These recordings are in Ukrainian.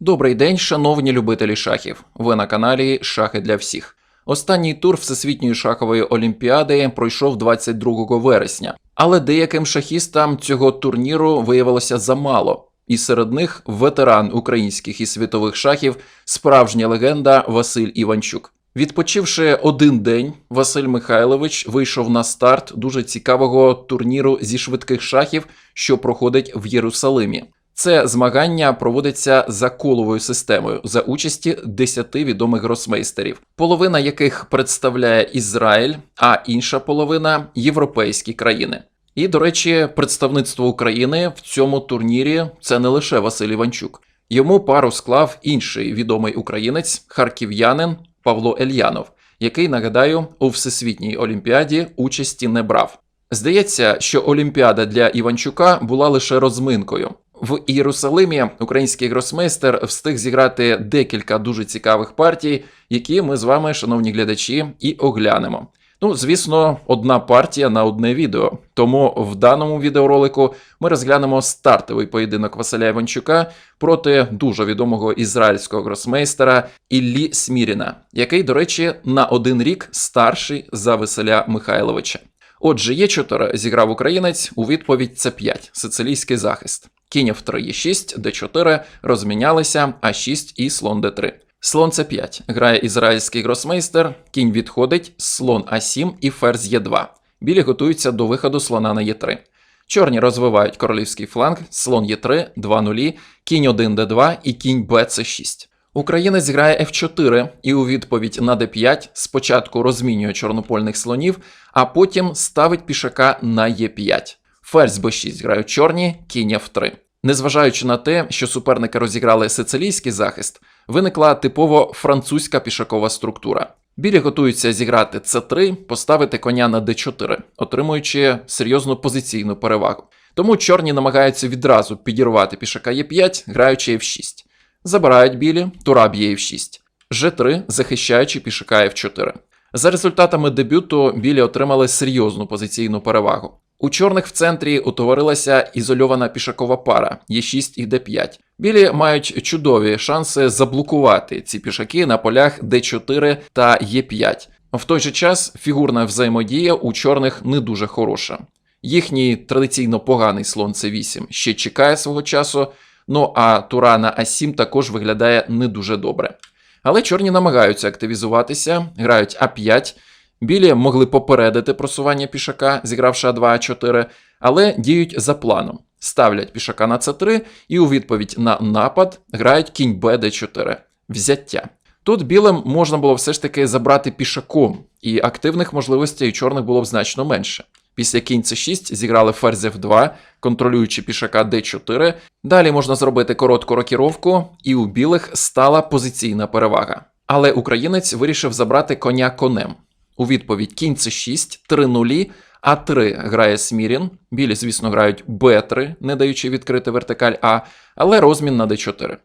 Добрий день, шановні любителі шахів. Ви на каналі Шахи для всіх. Останній тур Всесвітньої шахової олімпіади пройшов 22 вересня, але деяким шахістам цього турніру виявилося замало. І серед них ветеран українських і світових шахів, справжня легенда Василь Іванчук. Відпочивши один день, Василь Михайлович вийшов на старт дуже цікавого турніру зі швидких шахів, що проходить в Єрусалимі. Це змагання проводиться за коловою системою за участі 10 відомих гросмейстерів, половина яких представляє Ізраїль, а інша половина європейські країни. І, до речі, представництво України в цьому турнірі це не лише Василь Іванчук. Йому пару склав інший відомий українець, харків'янин Павло Ельянов, який, нагадаю, у всесвітній олімпіаді участі не брав. Здається, що Олімпіада для Іванчука була лише розминкою. В Єрусалимі український гросмейстер встиг зіграти декілька дуже цікавих партій, які ми з вами, шановні глядачі, і оглянемо. Ну, звісно, одна партія на одне відео. Тому в даному відеоролику ми розглянемо стартовий поєдинок Василя Іванчука проти дуже відомого ізраїльського гросмейстера Іллі Сміріна, який, до речі, на один рік старший за Василя Михайловича. Отже, Є4 зіграв українець у відповідь С5, сицилійський захист. Кінь F3, Е6, Д4 розмінялися, А6 і слон Д3. Слон С5 грає ізраїльський гросмейстер, кінь відходить, слон А7 і ферзь Е2. Білі готуються до виходу слона на Е3. Чорні розвивають королівський фланг, слон Е3, 2 нулі, кінь 1 Д2 і кінь БЦ6. Українець грає F4 і у відповідь на D5 спочатку розмінює чорнопольних слонів, а потім ставить пішака на Е5. Ферзь Б6 грають чорні, кінь F3. Незважаючи на те, що суперники розіграли сицилійський захист, виникла типово французька пішакова структура. Білі готуються зіграти С3, поставити коня на Д4, отримуючи серйозну позиційну перевагу. Тому чорні намагаються відразу підірвати пішака Е5, граючи F6. Забирають білі, тура б'є F6. G3, захищаючи пішака F4. За результатами дебюту білі отримали серйозну позиційну перевагу. У чорних в центрі утворилася ізольована пішакова пара Е6 і Д5. Білі мають чудові шанси заблокувати ці пішаки на полях Д4 та Е5. В той же час фігурна взаємодія у чорних не дуже хороша. Їхній традиційно поганий слон С8 ще чекає свого часу, ну а тура на А7 також виглядає не дуже добре. Але чорні намагаються активізуватися, грають А5. Білі могли попередити просування пішака, зігравши А2 А4, але діють за планом. Ставлять пішака на С3 і у відповідь на напад грають кінь Б Д4. Взяття. Тут білим можна було все ж таки забрати пішаком, і активних можливостей у чорних було б значно менше. Після кінь С6 зіграли ферзь F2, контролюючи пішака D4. Далі можна зробити коротку рокіровку, і у білих стала позиційна перевага. Але українець вирішив забрати коня конем. У відповідь кінь С6, 3 нулі, А3 грає Смірін. Білі, звісно, грають Б3, не даючи відкрити вертикаль А, але розмін на Д4.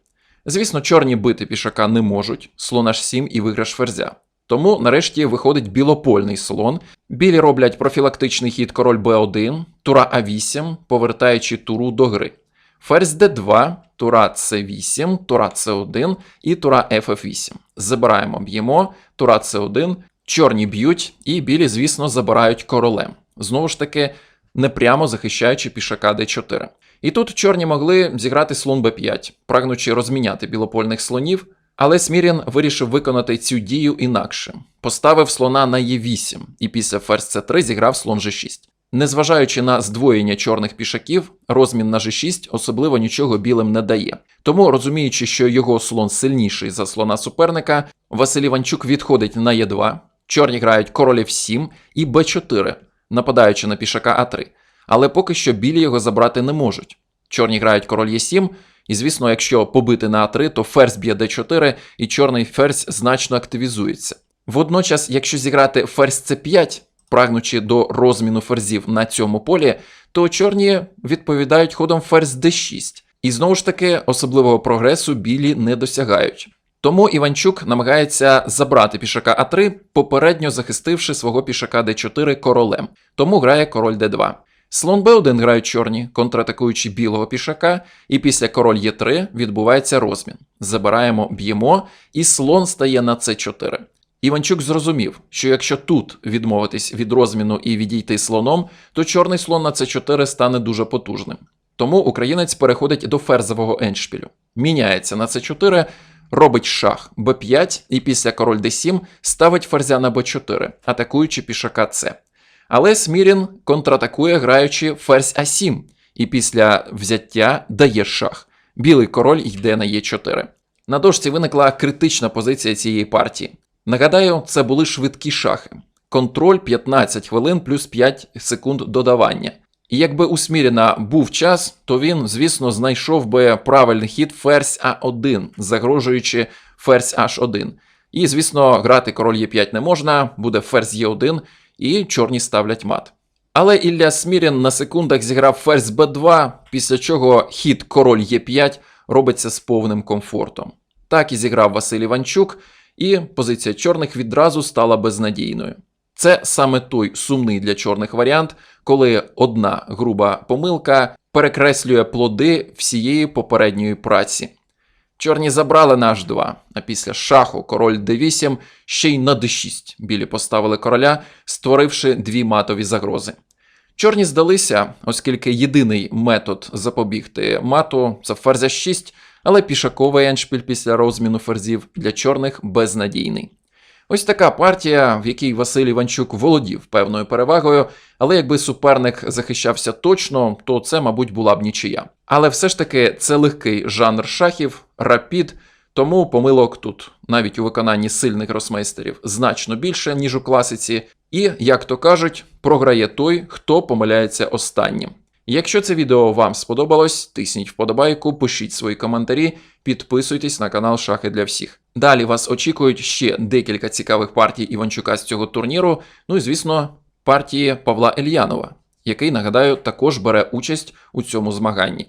Звісно, чорні бити пішака не можуть, слон H7 і виграш ферзя. Тому нарешті виходить білопольний слон. Білі роблять профілактичний хід король Б1, тура А8, повертаючи туру до гри. Ферзь Д2, тура С8, тура С1 і тура Фф8. Забираємо, б'ємо, тура С1, чорні б'ють, і білі, звісно, забирають королем. Знову ж таки, непрямо захищаючи пішака Д4. І тут чорні могли зіграти слон Б5, прагнучи розміняти білопольних слонів. Але Смірін вирішив виконати цю дію інакше. Поставив слона на Е8 і після ферзь С3 зіграв слон G6. Незважаючи на здвоєння чорних пішаків, розмін на G6 особливо нічого білим не дає. Тому, розуміючи, що його слон сильніший за слона суперника, Василь Іванчук відходить на Е2, чорні грають король F7 і Б4, нападаючи на пішака А3. Але поки що білі його забрати не можуть. Чорні грають король Е7, і, звісно, якщо побити на А3, то ферзь б'є d4, і чорний ферзь значно активізується. Водночас, якщо зіграти ферзь c5, прагнучи до розміну ферзів на цьому полі, то чорні відповідають ходом ферзь d6. І знову ж таки, особливого прогресу білі не досягають. Тому Іванчук намагається забрати пішака А3, попередньо захистивши свого пішака d4 королем. Тому грає король d2. Слон Б1 грають чорні, контратакуючи білого пішака, і після король Е3 відбувається розмін. Забираємо, б'ємо, і слон стає на С4. Іванчук зрозумів, що якщо тут відмовитись від розміну і відійти слоном, то чорний слон на С4 стане дуже потужним. Тому українець переходить до ферзового еншпілю. Міняється на С4, робить шах Б5 і після король Д7 ставить ферзя на Б4, атакуючи пішака С. Але Смірін контратакує, граючи ферзь А7, і після взяття дає шах. Білий король йде на Е4. На дошці виникла критична позиція цієї партії. Нагадаю, це були швидкі шахи. Контроль 15 хвилин плюс 5 секунд додавання. І якби у Сміріна був час, то він, звісно, знайшов би правильний хід ферзь А1, загрожуючи ферзь H1. І, звісно, грати король Е5 не можна, буде ферзь Е1, і чорні ставлять мат. Але Ілля Смірін на секундах зіграв ферзь Б2, після чого хід король Е5 робиться з повним комфортом. Так і зіграв Василь Іванчук, і позиція чорних відразу стала безнадійною. Це саме той сумний для чорних варіант, коли одна груба помилка перекреслює плоди всієї попередньої праці. Чорні забрали на H2, а після шаху король d8 ще й на d6 білі поставили короля, створивши дві матові загрози. Чорні здалися, оскільки єдиний метод запобігти мату це ферзя 6, але пішаковий еншпіль після розміну ферзів для чорних безнадійний. Ось така партія, в якій Василь Іванчук володів певною перевагою, але якби суперник захищався точно, то це, мабуть, була б нічия. Але все ж таки це легкий жанр шахів, рапід, тому помилок тут, навіть у виконанні сильних гросмейстерів, значно більше, ніж у класиці, і, як то кажуть, програє той, хто помиляється останнім. Якщо це відео вам сподобалось, тисніть вподобайку, пишіть свої коментарі, підписуйтесь на канал Шахи для всіх. Далі вас очікують ще декілька цікавих партій Іванчука з цього турніру. Ну і звісно, партії Павла Ельянова, який, нагадаю, також бере участь у цьому змаганні.